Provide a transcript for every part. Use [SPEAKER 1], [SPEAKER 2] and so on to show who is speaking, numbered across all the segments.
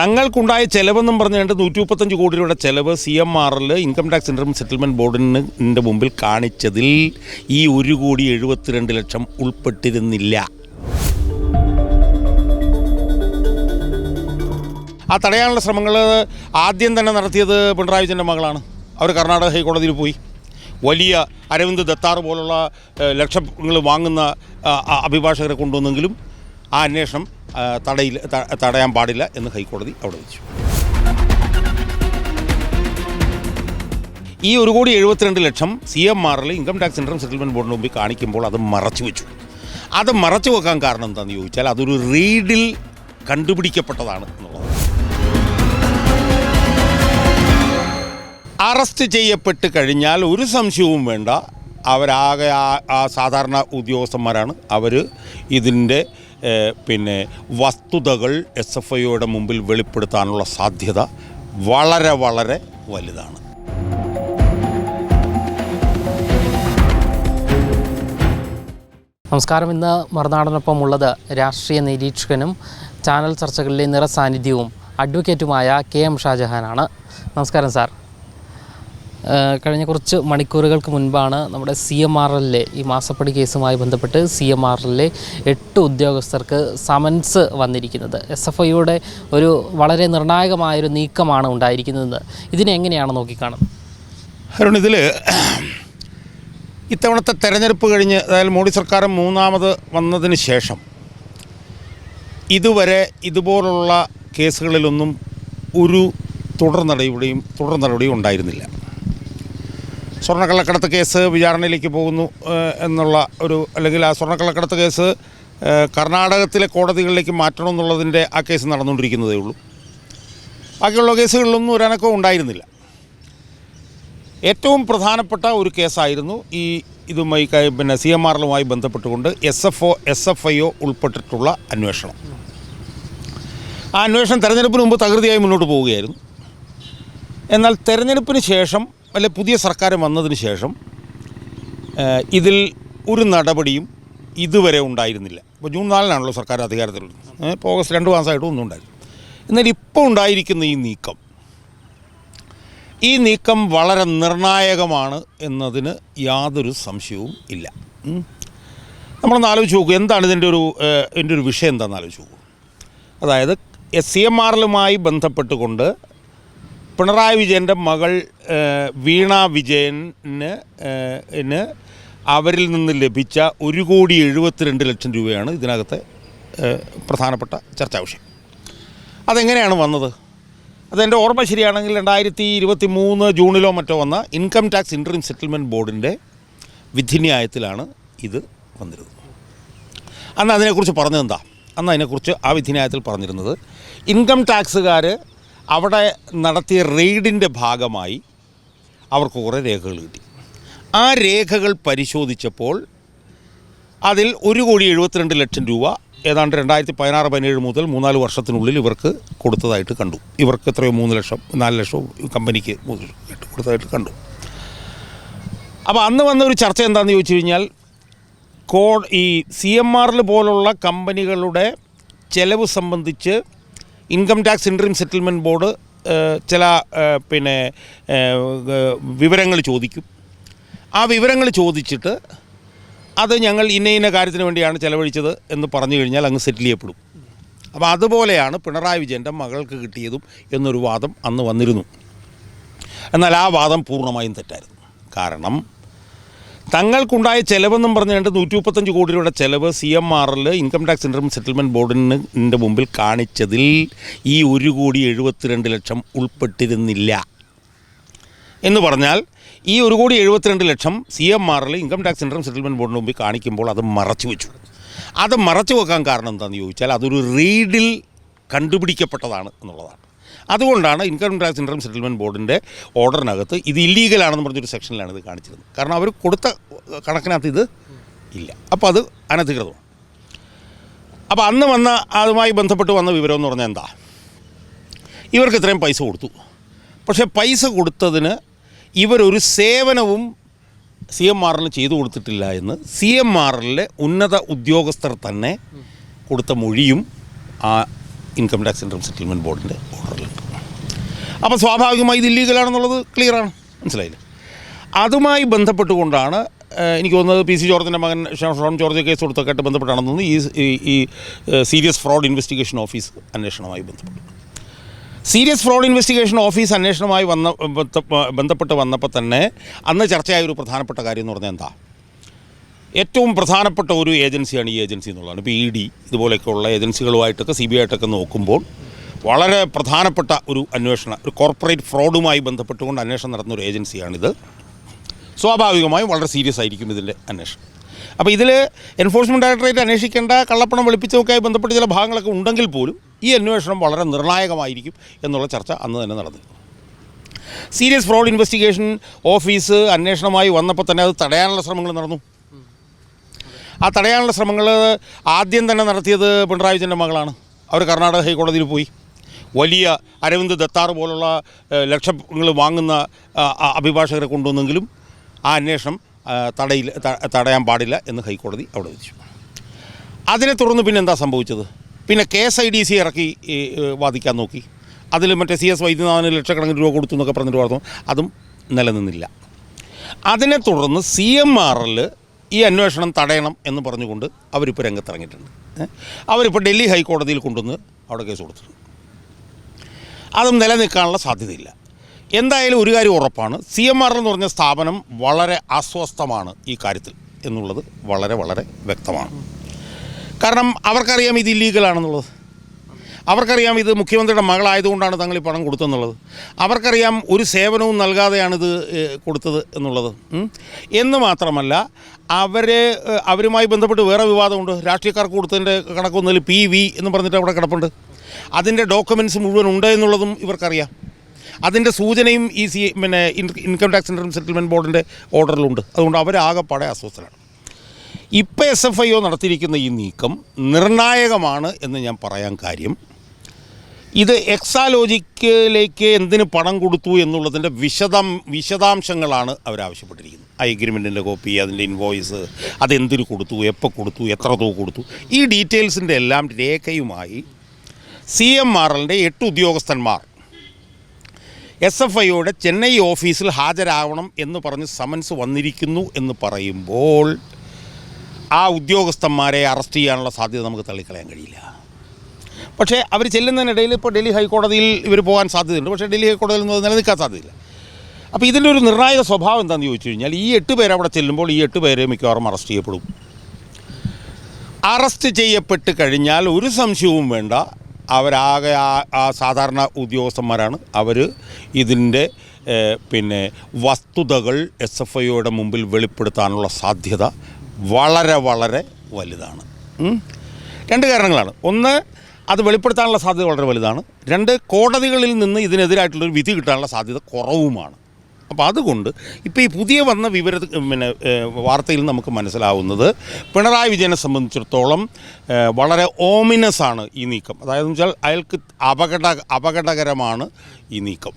[SPEAKER 1] തങ്ങൾക്കുണ്ടായ ചെലവെന്നും പറഞ്ഞുകൊണ്ട് നൂറ്റി മുപ്പത്തഞ്ച് കോടി രൂപയുടെ ചെലവ് സി എം ആറിൽ ഇൻകം ടാക്സ് ഇൻട്രം സെറ്റിൽമെന്റ് ബോർഡിന്റെ മുമ്പിൽ കാണിച്ചതിൽ ഈ ഒരു കോടി എഴുപത്തിരണ്ട് ലക്ഷം ഉൾപ്പെട്ടിരുന്നില്ല. ആ തടയാനുള്ള ശ്രമങ്ങൾ ആദ്യം തന്നെ നടത്തിയത് പിണറായി വിജയന്റെ മകളാണ്. അവർ കർണാടക ഹൈക്കോടതിയിൽ പോയി. വലിയ അരവിന്ദ് ദത്താർ പോലുള്ള ലക്ഷങ്ങൾ വാങ്ങുന്ന അഭിഭാഷകരെ കൊണ്ടുവന്നെങ്കിലും ആ അന്വേഷണം തടയിൽ ത- തടയാൻ പാടില്ല എന്ന് ഹൈക്കോടതി അവിടെ വെച്ചു. ഈ ഒരു കോടി എഴുപത്തിരണ്ട് ലക്ഷം സി എം ആറിൽ ഇൻകം ടാക്സ് ഇൻകം സെറ്റിൽമെന്റ് ബോർഡിന് മുമ്പിൽ കാണിക്കുമ്പോൾ അത് മറച്ചു വെച്ചു. അത് മറച്ചു വെക്കാൻ കാരണം എന്താണെന്ന് ചോദിച്ചാൽ അതൊരു റീഡിൽ കണ്ടുപിടിക്കപ്പെട്ടതാണ് എന്നുള്ളത്. അറസ്റ്റ് ചെയ്യപ്പെട്ട് കഴിഞ്ഞാൽ ഒരു സംശയവും വേണ്ട. അവരാകെ ആ സാധാരണ ഉദ്യോഗസ്ഥന്മാരാണ്. അവർ ഇതിന്റെ പിന്നെ വസ്തുതകൾ എസ് എഫ് ഐയുടെ മുമ്പിൽ വെളിപ്പെടുത്താനുള്ള സാധ്യത വളരെ വളരെ വലുതാണ്.
[SPEAKER 2] നമസ്കാരം. ഇന്ന് മറുനാടനൊപ്പം ഉള്ളത് രാഷ്ട്രീയ നിരീക്ഷകനും ചാനൽ ചർച്ചകളിലെ നിറസാന്നിധ്യവും അഡ്വക്കേറ്റുമായ കെ എം ഷാജഹാനാണ്. നമസ്കാരം സാർ. കഴിഞ്ഞ കുറച്ച് മണിക്കൂറുകൾക്ക് മുൻപാണ് നമ്മുടെ സി എം ആർ എല്ലിലെ ഈ മാസപ്പടി കേസുമായി ബന്ധപ്പെട്ട് സി എം ആർ എല്ലിലെ എട്ട് ഉദ്യോഗസ്ഥർക്ക് സമൻസ് വന്നിരിക്കുന്നത്. എസ് എഫ് ഐയുടെ ഒരു വളരെ നിർണായകമായൊരു നീക്കമാണ് ഉണ്ടായിരിക്കുന്നത്. ഇതിനെ എങ്ങനെയാണ് നോക്കിക്കാണുന്നത്?
[SPEAKER 1] അരുൺ ഇതിൽ ഇത്തവണത്തെ തെരഞ്ഞെടുപ്പ് കഴിഞ്ഞ് അതായത് മോഡി സർക്കാർ മൂന്നാമത് വന്നതിന് ശേഷം ഇതുവരെ ഇതുപോലുള്ള കേസുകളിലൊന്നും ഒരു തുടർ നടപടിയും തുടർ നടപടിയും ഉണ്ടായിരുന്നില്ല. സ്വർണക്കള്ളക്കടത്ത് കേസ് വിചാരണയിലേക്ക് പോകുന്നു എന്നുള്ള ഒരു അല്ലെങ്കിൽ ആ സ്വർണക്കള്ളക്കടത്ത് കേസ് കർണാടകത്തിലെ കോടതികളിലേക്ക് മാറ്റണം എന്നുള്ളതിന്റെ ആ കേസ് നടന്നുകൊണ്ടിരിക്കുന്നതേ ഉള്ളൂ. ബാക്കിയുള്ള കേസുകളിലൊന്നും ഒരനക്കവും ഉണ്ടായിരുന്നില്ല. ഏറ്റവും പ്രധാനപ്പെട്ട ഒരു കേസായിരുന്നു ഈ ഇതുമായി പിന്നെ സി എം ആറിലുമായി ബന്ധപ്പെട്ടുകൊണ്ട് S F O S F I O ഉൾപ്പെട്ടിട്ടുള്ള അന്വേഷണം. ആ അന്വേഷണം തെരഞ്ഞെടുപ്പിന് മുമ്പ് തകൃതിയായി മുന്നോട്ട് പോവുകയായിരുന്നു. എന്നാൽ തെരഞ്ഞെടുപ്പിന് ശേഷം അല്ലെ പുതിയ സർക്കാർ വന്നതിന് ശേഷം ഇതിൽ ഒരു നടപടിയും ഇതുവരെ ഉണ്ടായിരുന്നില്ല ഇപ്പോൾ ജൂൺ നാലിനാണല്ലോ സർക്കാർ അധികാരത്തിലുള്ളത്. ഇപ്പോൾ ഓഗസ്റ്റ് രണ്ട് മാസമായിട്ടും ഒന്നും ഉണ്ടായിരുന്നു എന്നാൽ ഇപ്പോൾ ഉണ്ടായിരിക്കുന്ന ഈ നീക്കം ഈ നീക്കം വളരെ നിർണായകമാണ് എന്നതിന് യാതൊരു സംശയവും ഇല്ല. നമ്മളൊന്ന് ആലോചിച്ച് നോക്കൂ എന്താണ് ഇതിന്റെ ഒരു എന്റെ ഒരു വിഷയം എന്താണെന്ന് ആലോചിച്ച് നോക്കൂ അതായത് എസ് സി എം ആറിലുമായി ബന്ധപ്പെട്ടുകൊണ്ട് പിണറായി വിജയന്റെ മകൾ വീണ വിജയന് അവരിൽ നിന്ന് ലഭിച്ച ഒരു കോടി എഴുപത്തിരണ്ട് ലക്ഷം രൂപയാണ് ഇതിനകത്തെ പ്രധാനപ്പെട്ട ചർച്ചാ വിഷയം. അതെങ്ങനെയാണ് വന്നത്? അതെന്റെ ഓർമ്മ ശരിയാണെങ്കിൽ രണ്ടായിരത്തി ഇരുപത്തി മൂന്ന് ജൂണിലോ മറ്റോ വന്ന ഇൻകം ടാക്സ് ഇൻട്രീം സെറ്റിൽമെന്റ് ബോർഡിന്റെ വിധിന്യായത്തിലാണ് ഇത് വന്നിരുന്നത്. അന്ന് അതിനെക്കുറിച്ച് പറഞ്ഞതെന്താ? അന്ന് അതിനെക്കുറിച്ച് ആ വിധിന്യായത്തിൽ പറഞ്ഞിരുന്നത് ഇൻകം ടാക്സുകാർ അവിടെ നടത്തിയ റെയ്ഡിന്റെ ഭാഗമായി അവർക്ക് കുറേ രേഖകൾ കിട്ടി. ആ രേഖകൾ പരിശോധിച്ചപ്പോൾ അതിൽ ഒരു കോടി എഴുപത്തിരണ്ട് ലക്ഷം രൂപ ഏതാണ്ട് രണ്ടായിരത്തി പതിനാറ് പതിനേഴ് മുതൽ മൂന്നാൽ വർഷത്തിനുള്ളിൽ ഇവർക്ക് കൊടുത്തതായിട്ട് കണ്ടു. ഇവർക്ക് എത്രയോ മൂന്ന് ലക്ഷം നാല് ലക്ഷം കമ്പനിക്ക് കൊടുത്തതായിട്ട് കണ്ടു. അപ്പോൾ അന്ന് വന്ന ഒരു ചർച്ച എന്താണെന്ന് ചോദിച്ചു കഴിഞ്ഞാൽ കോ ഈ സി എം ആറിൽ പോലുള്ള കമ്പനികളുടെ ചെലവ് സംബന്ധിച്ച് income tax interim settlement board ചില പിന്നെ വിവരങ്ങൾ ചോദിക്കും. ആ വിവരങ്ങൾ ചോദിച്ചിട്ട് അത് ഞങ്ങൾ ഇന്ന ഇന്ന കാര്യത്തിന് വേണ്ടിയാണ് ചിലവഴിച്ചത് എന്ന് പറഞ്ഞു കഴിഞ്ഞാൽ അങ്ങ് സെറ്റിൽ ചെയ്യപ്പെടും. അപ്പോൾ അതുപോലെയാണ് പിണറായി വിജയന്റെ മകൾക്ക് കിട്ടിയതും എന്നൊരു വാദം അന്ന് വന്നിരുന്നു. എന്നാൽ ആ വാദം പൂർണമായും തെറ്റായിരുന്നു. കാരണം തങ്ങൾക്കുണ്ടായ ചെലവെന്നും പറഞ്ഞുകൊണ്ട് നൂറ്റി മുപ്പത്തഞ്ച് കോടി രൂപയുടെ ചെലവ് സി എം ആറിൽ ഇൻകം ടാക്സ് ഇൻട്രം സെറ്റിൽമെന്റ് ബോർഡിന്റെ മുമ്പിൽ കാണിച്ചതിൽ ഈ ഒരു കോടി എഴുപത്തിരണ്ട് ലക്ഷം ഉൾപ്പെട്ടിരുന്നില്ല. എന്ന് പറഞ്ഞാൽ ഈ ഒരു കോടി എഴുപത്തിരണ്ട് ലക്ഷം സി എം ആറിൽ ഇൻകം ടാക്സ് ഇൻട്രം സെറ്റിൽമെന്റ് ബോർഡിന് മുമ്പിൽ കാണിക്കുമ്പോൾ അത് മറച്ചു വെച്ചു. അത് മറച്ചു വെക്കാൻ കാരണം എന്താണെന്ന് ചോദിച്ചാൽ അതൊരു റീഡിൽ കണ്ടുപിടിക്കപ്പെട്ടതാണ് എന്നുള്ളതാണ്. അതുകൊണ്ടാണ് ഇൻകം ടാക്സ് ഇൻട്രം സെറ്റിൽമെന്റ് ബോർഡിന്റെ ഓർഡറിനകത്ത് ഇത് ഇല്ലീഗലാണെന്ന് പറഞ്ഞൊരു സെക്ഷനിലാണ് ഇത് കാണിച്ചിരുന്നത്. കാരണം അവർ കൊടുത്ത കണക്കിനകത്ത് ഇത് ഇല്ല. അപ്പോൾ അത് അനധികൃതമാണ്. അപ്പോൾ അന്ന് വന്ന അതുമായി ബന്ധപ്പെട്ട് വന്ന വിവരം എന്ന് പറഞ്ഞാൽ എന്താ? ഇവർക്ക് ഇത്രയും പൈസ കൊടുത്തു. പക്ഷേ പൈസ കൊടുത്തതിന് ഇവരൊരു സേവനവും സി എം ആറിന് ചെയ്തു കൊടുത്തിട്ടില്ല എന്ന് സി എം ആറിലെ ഉന്നത ഉദ്യോഗസ്ഥർ തന്നെ കൊടുത്ത മൊഴിയും ആ ഇൻകം ടാക്സ് ഇൻകം സെറ്റിൽമെന്റ് ബോർഡിന്റെ ഓർഡറിലുണ്ട് അപ്പോൾ സ്വാഭാവികമായി ഇത് ഇല്ലീഗലാണെന്നുള്ളത് ക്ലിയറാണ് മനസ്സിലായില്ലേ? അതുമായി ബന്ധപ്പെട്ടുകൊണ്ടാണ് എനിക്ക് തോന്നുന്നത് പി സി ജോർജിന്റെ മകൻ ഷോൺ ജോർജ് കേസ് കൊടുത്തൊക്കെ ബന്ധപ്പെട്ടാണെന്ന് തോന്നുന്നു. ഈ ഈ- സീരിയസ് ഫ്രോഡ് ഇൻവെസ്റ്റിഗേഷൻ ഓഫീസ് അന്വേഷണവുമായി ബന്ധപ്പെട്ടു. സീരിയസ് ഫ്രോഡ് ഇൻവെസ്റ്റിഗേഷൻ ഓഫീസ് അന്വേഷണവുമായി വന്ന ബന്ധ- ബന്ധപ്പെട്ട് വന്നപ്പോൾ തന്നെ അന്ന് ചർച്ചയായ ഒരു പ്രധാനപ്പെട്ട കാര്യം എന്ന് പറഞ്ഞാൽ എന്താ? ഏറ്റവും പ്രധാനപ്പെട്ട ഒരു ഏജൻസിയാണ് ഈ ഏജൻസി എന്നുള്ളതാണ്. ഇപ്പോൾ ഇ ഡി ഇതുപോലെയൊക്കെയുള്ള ഏജൻസികളുമായിട്ടൊക്കെ സി ബി ആയിട്ടൊക്കെ നോക്കുമ്പോൾ വളരെ പ്രധാനപ്പെട്ട ഒരു അന്വേഷണ ഒരു കോർപ്പറേറ്റ് ഫ്രോഡുമായി ബന്ധപ്പെട്ടുകൊണ്ട് അന്വേഷണം നടത്തുന്ന ഒരു ഏജൻസിയാണിത്. സ്വാഭാവികമായും വളരെ സീരിയസ് ആയിരിക്കും ഇതിന്റെ അന്വേഷണം. അപ്പോൾ ഇതിൽ എൻഫോഴ്സ്മെന്റ് ഡയറക്ടറേറ്റ് അന്വേഷിക്കേണ്ട കള്ളപ്പണം വെളുപ്പിച്ചതൊക്കെയായി ബന്ധപ്പെട്ട് ചില ഭാഗങ്ങളൊക്കെ ഉണ്ടെങ്കിൽ പോലും ഈ അന്വേഷണം വളരെ നിർണായകമായിരിക്കും എന്നുള്ള ചർച്ച അന്ന് തന്നെ നടന്നു. സീരിയസ് ഫ്രോഡ് ഇൻവെസ്റ്റിഗേഷൻ ഓഫീസ് അന്വേഷണമായി വന്നപ്പോൾ തന്നെ അത് തടയാനുള്ള ശ്രമങ്ങൾ നടന്നു. ആ തടയാനുള്ള ശ്രമങ്ങൾ ആദ്യം തന്നെ നടത്തിയത് പിണറായി വിജയന്റെ മകളാണ്. അവർ കർണാടക ഹൈക്കോടതിയിൽ പോയി. വലിയ അരവിന്ദ് ദത്താർ പോലുള്ള ലക്ഷങ്ങൾ വാങ്ങുന്ന അഭിഭാഷകരെ കൊണ്ടുവന്നെങ്കിലും ആ അന്വേഷണം തടയിൽ തടയാൻ പാടില്ല എന്ന് ഹൈക്കോടതി അവിടെ വിധിച്ചു. അതിനെ തുടർന്ന് പിന്നെ എന്താ സംഭവിച്ചത്? പിന്നെ K S I D C ഇറക്കി വാദിക്കാൻ നോക്കി. അതിൽ മറ്റേ സി എസ് വൈദ്യനാഥന് ലക്ഷക്കണക്കിന് രൂപ കൊടുത്തു എന്നൊക്കെ പറഞ്ഞിട്ട് പറഞ്ഞു അതും നിലനിന്നില്ല. അതിനെ തുടർന്ന് സി എം ആർ എൽ ഈ അന്വേഷണം തടയണം എന്ന് പറഞ്ഞുകൊണ്ട് അവരിപ്പോൾ രംഗത്തിറങ്ങിയിട്ടുണ്ട്? അവരിപ്പോൾ ഡൽഹി ഹൈക്കോടതിയിൽ കൊണ്ടുവന്ന് അവിടെ കേസ് കൊടുത്തിട്ടുണ്ട്. അതും നിലനിൽക്കാനുള്ള സാധ്യതയില്ല. എന്തായാലും ഒരു കാര്യം ഉറപ്പാണ് സി എം ആർ എന്ന് പറഞ്ഞ സ്ഥാപനം വളരെ അസ്വസ്ഥമാണ് ഈ കാര്യത്തിൽ എന്നുള്ളത് വളരെ വളരെ വ്യക്തമാണ്. കാരണം അവർക്കറിയാം ഇത് ഇല്ലീഗലാണെന്നുള്ളത് അവർക്കറിയാം ഇത് മുഖ്യമന്ത്രിയുടെ മകളായതുകൊണ്ടാണ് തങ്ങൾ ഈ പണം കൊടുത്തെന്നുള്ളത്. അവർക്കറിയാം ഒരു സേവനവും നൽകാതെയാണിത് കൊടുത്തത് എന്നുള്ളത്. എന്ന് മാത്രമല്ല അവരെ അവരുമായി ബന്ധപ്പെട്ട് വേറെ വിവാദമുണ്ട്. രാഷ്ട്രീയക്കാർക്ക് കൊടുത്തതിന്റെ കണക്കൊന്നിൽ പി വി എന്ന് പറഞ്ഞിട്ട് അവിടെ കിടപ്പുണ്ട്. അതിന്റെ ഡോക്യുമെന്റ്സ് മുഴുവൻ ഉണ്ട് എന്നുള്ളതും ഇവർക്കറിയാം. അതിന്റെ സൂചനയും ഈ സി പിന്നെ ഇൻകം ടാക്സ് ആൻഡ് സെറ്റിൽമെന്റ് ബോർഡിന്റെ ഓർഡറിലുണ്ട്. അതുകൊണ്ട് അവരാകെപ്പാടെ അസ്വസ്ഥരാണ്. ഇപ്പോൾ എസ് എഫ് ഐ ഒ നടത്തിയിരിക്കുന്ന ഈ നീക്കം നിർണായകമാണ് എന്ന് ഞാൻ പറയാൻ കാര്യം ഇത് എക്സാലോജിക്കിലേക്ക് എന്തിന് പണം കൊടുത്തു എന്നുള്ളതിന്റെ വിശദം വിശദാംശങ്ങളാണ് അവരാവശ്യപ്പെട്ടിരിക്കുന്നത് ആ എഗ്രിമെന്റിന്റെ കോപ്പി അതിന്റെ ഇൻവോയ്സ് അതെന്തിന് കൊടുത്തു എപ്പോൾ കൊടുത്തു എത്ര തുക കൊടുത്തു ഈ ഡീറ്റെയിൽസിന്റെ എല്ലാം രേഖയുമായി സി എം ആർ എല്ലിന്റെ എട്ട് ഉദ്യോഗസ്ഥന്മാർ എസ് എഫ് ഐയുടെ ചെന്നൈ ഓഫീസിൽ ഹാജരാവണം എന്ന് പറഞ്ഞ് സമൻസ് വന്നിരിക്കുന്നു എന്ന് പറയുമ്പോൾ ആ ഉദ്യോഗസ്ഥന്മാരെ അറസ്റ്റ് ചെയ്യാനുള്ള സാധ്യത നമുക്ക് തള്ളിക്കളയാൻ കഴിയില്ല. പക്ഷേ അവർ ചെല്ലുന്നതിനിടയിൽ ഇപ്പോൾ ഡൽഹി ഹൈക്കോടതിയിൽ ഇവർ പോകാൻ സാധ്യതയുണ്ട്. പക്ഷേ ഡൽഹി ഹൈക്കോടതിയിൽ നിന്ന് നിലനിൽക്കാൻ സാധ്യതയില്ല. അപ്പോൾ ഇതിന്റെ ഒരു നിർണായക സ്വഭാവം എന്താണെന്ന് ചോദിച്ചു കഴിഞ്ഞാൽ ഈ എട്ട് പേര് അവിടെ ചെല്ലുമ്പോൾ ഈ എട്ട് പേരെ മിക്കവാറും അറസ്റ്റ് ചെയ്യപ്പെടും. അറസ്റ്റ് ചെയ്യപ്പെട്ട് കഴിഞ്ഞാൽ ഒരു സംശയവും വേണ്ട. അവരാകെ ആ സാധാരണ ഉദ്യോഗസ്ഥന്മാരാണ്. അവർ ഇതിന്റെ പിന്നെ വസ്തുതകൾ എസ് എഫ് ഐയുടെ മുമ്പിൽ വെളിപ്പെടുത്താനുള്ള സാധ്യത വളരെ വളരെ വലുതാണ്. രണ്ട് കാരണങ്ങളാണ്. ഒന്ന് അത് വെളിപ്പെടുത്താനുള്ള സാധ്യത വളരെ വലുതാണ്. രണ്ട് കോടതികളിൽ നിന്ന് ഇതിനെതിരായിട്ടുള്ളൊരു വിധി കിട്ടാനുള്ള സാധ്യത കുറവുമാണ്. അപ്പോൾ അതുകൊണ്ട് ഇപ്പോൾ ഈ പുതിയ വന്ന വിവര പിന്നെ വാർത്തയിൽ നമുക്ക് മനസ്സിലാവുന്നത് പിണറായി വിജയനെ സംബന്ധിച്ചിടത്തോളം വളരെ ഓമിനസ് ആണ് ഈ നീക്കം. അതായത് വെച്ചാൽ അയാൾക്ക് അപകട അപകടകരമാണ് ഈ നീക്കം.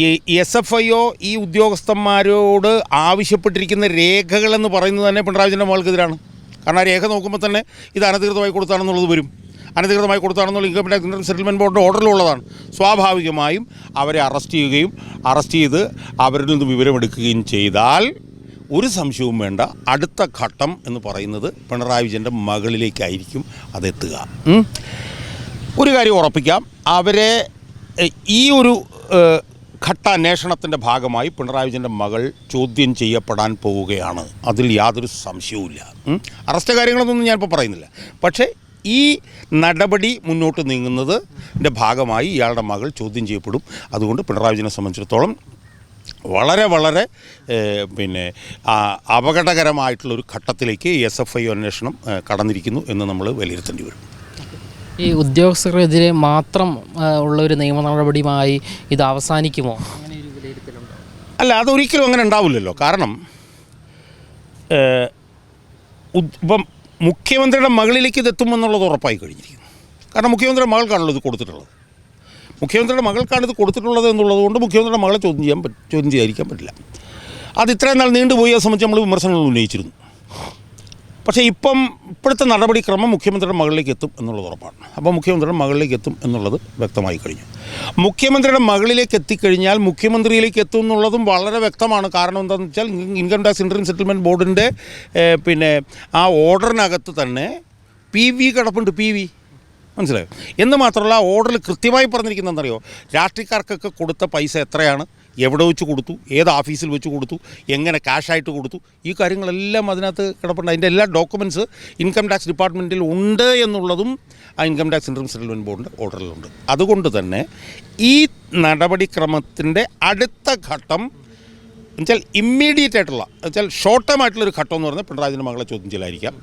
[SPEAKER 1] ഈ എസ് എഫ് ഐ ഒ ഈ ഉദ്യോഗസ്ഥന്മാരോട് ആവശ്യപ്പെട്ടിരിക്കുന്ന രേഖകളെന്ന് പറയുന്നത് തന്നെ പിണറായി വിജയന്റെ മകൾക്കെതിരാണ് കാരണം ആ രേഖ നോക്കുമ്പോൾ തന്നെ ഇത് അനധികൃതമായി കൊടുത്താണെന്നുള്ളത് വരും. അനധികൃതമായി കൊടുത്താണെന്നുള്ള ഇൻകം ടാക്സ് സെറ്റിൽമെന്റ് ബോർഡിന്റെ ഓർഡറിലുള്ളതാണ് സ്വാഭാവികമായും അവരെ അറസ്റ്റ് ചെയ്യുകയും അറസ്റ്റ് ചെയ്ത് അവരിൽ നിന്ന് വിവരമെടുക്കുകയും ചെയ്താൽ ഒരു സംശയവും വേണ്ട. അടുത്ത ഘട്ടം എന്ന് പറയുന്നത് പിണറായി വിജയന്റെ മകളിലേക്കായിരിക്കും അതെത്തുക. ഒരു കാര്യം ഉറപ്പിക്കാം. അവരെ ഈ ഒരു ഏ, ഘട്ട അന്വേഷണത്തിന്റെ ഭാഗമായി പിണറായി വിജയന്റെ മകൾ ചോദ്യം ചെയ്യപ്പെടാൻ പോവുകയാണ്. അതിൽ യാതൊരു സംശയവുമില്ല. അറസ്റ്റ് കാര്യങ്ങളൊന്നും ഞാനിപ്പോൾ പറയുന്നില്ല. പക്ഷേ ഈ നടപടി മുന്നോട്ട് നീങ്ങുന്നതിന്റെ ഭാഗമായി ഇയാളുടെ മകൾ ചോദ്യം ചെയ്യപ്പെടും. അതുകൊണ്ട് പിണറായി വിജയനെ സംബന്ധിച്ചിടത്തോളം വളരെ വളരെ പിന്നെ അപകടകരമായിട്ടുള്ളൊരു ഘട്ടത്തിലേക്ക് എസ് എഫ് ഐ അന്വേഷണം കടന്നിരിക്കുന്നു എന്ന് നമ്മൾ വിലയിരുത്തേണ്ടി വരും.
[SPEAKER 2] ഈ ഉദ്യോഗസ്ഥർക്കെതിരെ മാത്രം ഉള്ള ഒരു നിയമ നടപടിയുമായി ഇത് അവസാനിക്കുമോ?
[SPEAKER 1] അല്ല അതൊരിക്കലും അങ്ങനെ ഉണ്ടാവില്ലല്ലോ. കാരണം ഇപ്പം മുഖ്യമന്ത്രിയുടെ മകളിലേക്ക് ഇത് എത്തുമെന്നുള്ളത് ഉറപ്പായി കഴിഞ്ഞിരിക്കുന്നു. കാരണം മുഖ്യമന്ത്രിയുടെ മകൾക്കാണല്ലോ ഇത് കൊടുത്തിട്ടുള്ളത്. മുഖ്യമന്ത്രിയുടെ മകൾക്കാണ് ഇത് കൊടുത്തിട്ടുള്ളത് എന്നുള്ളത് കൊണ്ട് മുഖ്യമന്ത്രിയുടെ മകളെ ചോദ്യം ചെയ്യാൻ ചോദ്യം ചെയ്യാതിരിക്കാൻ പറ്റില്ല. അത് ഇത്രയും നാൾ നീണ്ടുപോയി സംബന്ധിച്ച് നമ്മൾ വിമർശനങ്ങൾ ഉന്നയിച്ചിരുന്നു. പക്ഷേ ഇപ്പം ഇപ്പോഴത്തെ നടപടിക്രമം മുഖ്യമന്ത്രിയുടെ മകളിലേക്ക് എത്തും എന്നുള്ളത് ഉറപ്പാണ്. അപ്പോൾ മുഖ്യമന്ത്രിയുടെ മകളിലേക്ക് എത്തും എന്നുള്ളത് വ്യക്തമായി കഴിഞ്ഞു. മുഖ്യമന്ത്രിയുടെ മകളിലേക്ക് എത്തിക്കഴിഞ്ഞാൽ മുഖ്യമന്ത്രിയിലേക്ക് എത്തും എന്നുള്ളതും വളരെ വ്യക്തമാണ്. കാരണം എന്താണെന്ന് വെച്ചാൽ ഇൻകം ടാക്സ് ഇൻട്രീം സെറ്റിൽമെന്റ് ബോർഡിന്റെ പിന്നെ ആ ഓർഡറിനകത്ത് തന്നെ പി വി കിടപ്പുണ്ട് പി വി. മനസ്സിലായോ? എന്ന് മാത്രമല്ല ഓർഡറിൽ കൃത്യമായി പറഞ്ഞിരിക്കുന്നതെന്നറിയോ രാഷ്ട്രീയക്കാർക്കൊക്കെ കൊടുത്ത പൈസ എത്രയാണ്? എവിടെ വെച്ച് കൊടുത്തു? ഏത് ഓഫീസിൽ വെച്ച് കൊടുത്തു? എങ്ങനെ ക്യാഷായിട്ട് കൊടുത്തു? ഈ കാര്യങ്ങളെല്ലാം അതിനകത്ത് കിടപ്പുണ്ട്. അതിന്റെ എല്ലാ ഡോക്യുമെന്റ്സ് ഇൻകം ടാക്സ് ഡിപ്പാർട്ട്മെന്റിൽ ഉണ്ട് എന്നുള്ളതും ആ ഇൻകം ടാക്സ് ഇൻട്രം സെറ്റിൽമെന്റ് ബോർഡിന്റെ ഓർഡറിലുണ്ട് അതുകൊണ്ട് തന്നെ ഈ നടപടിക്രമത്തിന്റെ അടുത്ത ഘട്ടം എന്നുവെച്ചാൽ ഇമ്മീഡിയറ്റ് ആയിട്ടുള്ള എന്നുവെച്ചാൽ ഷോർട്ട് ടൈം ആയിട്ടുള്ളൊരു ഘട്ടം എന്ന് പറഞ്ഞാൽ പിണറായിന്റെ മകളെ ചോദ്യം ചെയ്യലായിരിക്കാം.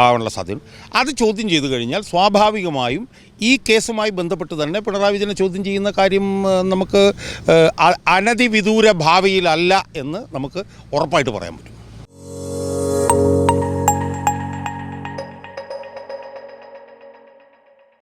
[SPEAKER 1] ആവാനുള്ള സാധ്യത അത് ചോദ്യം ചെയ്തു കഴിഞ്ഞാൽ സ്വാഭാവികമായും ഈ കേസുമായി ബന്ധപ്പെട്ട് തന്നെ പിണറായി വിജയനെ ചോദ്യം ചെയ്യുന്ന കാര്യം നമുക്ക് അനധിവിദൂര ഭാവിയിലല്ല എന്ന് നമുക്ക് ഉറപ്പായിട്ട് പറയാൻ പറ്റും.